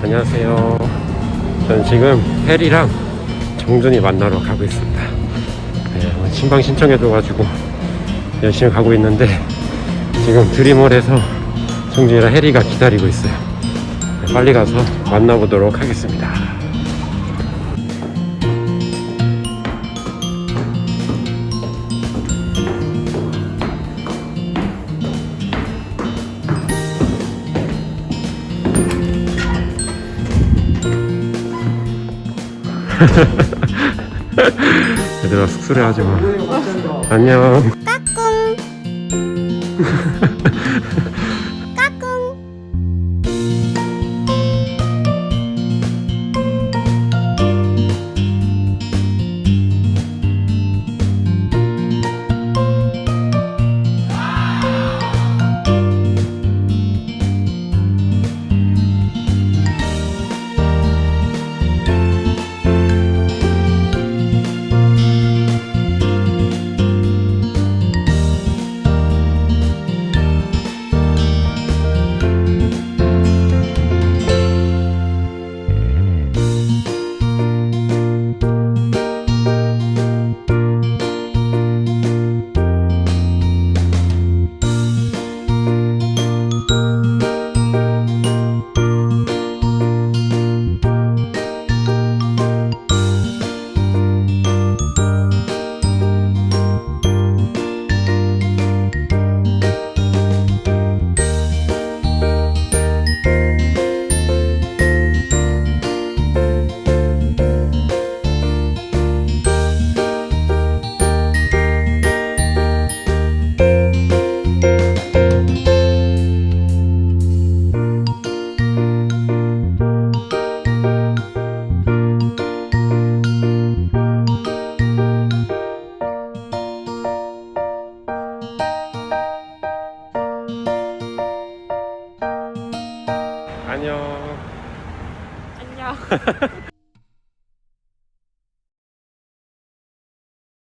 안녕하세요. 저는 지금 혜리랑 정준이 만나러 가고 있습니다. 네, 오늘 신방 신청해줘가지고 열심히 가고 있는데 지금 드림홀에서 정준이랑 혜리가 기다리고 있어요. 네, 빨리 가서 만나보도록 하겠습니다. 얘들아 숙소래 하지 마. 안녕. 안녕. 안녕.